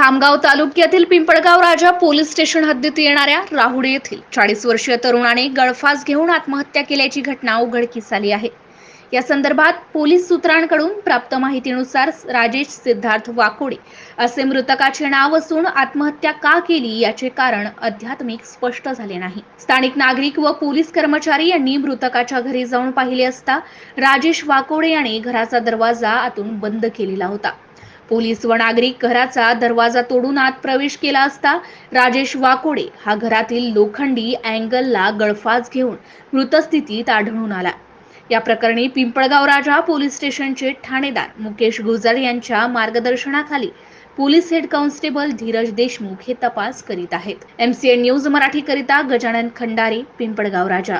खामगाव तालुक्यातील पिंपळगाव राजा police station हद्दीत येणाऱ्या राहुडे येथील चाळीस वर्षीय तरुणाने गळफास घेऊन आत्महत्या केल्याची घटना उघडकीस आली आहे. या संदर्भात पोलीस सूत्रांकडून प्राप्त माहितीनुसार राजेश सिद्धार्थ वाकोडे असे मृतकाचे नाव असून आत्महत्या का केली याचे कारण अध्यात्मिक स्पष्ट झाले नाही. स्थानिक नागरिक व पोलीस कर्मचारी यांनी मृतकाच्या घरी जाऊन पाहिले असता राजेश वाकोडे याने घराचा दरवाजा आतून बंद केलेला होता. पोलीस व नागरिक घराचा दरवाजा तोडून आत प्रवेश केला असता राजेश वाकोडे हा घरातील लोखंडी अँगलला गळफास घेऊन मृतस्थितीत आढळून आला. या प्रकरणी पिंपळगाव राजा पोलीस स्टेशनचे ठाणेदार मुकेश गुजर यांच्या मार्गदर्शनाखाली police head constable Dheeraj Deshmukh हे तपास करीत आहेत. एमसीएन न्यूज मराठी करिता गजानन खंडारे पिंपळगाव राजा.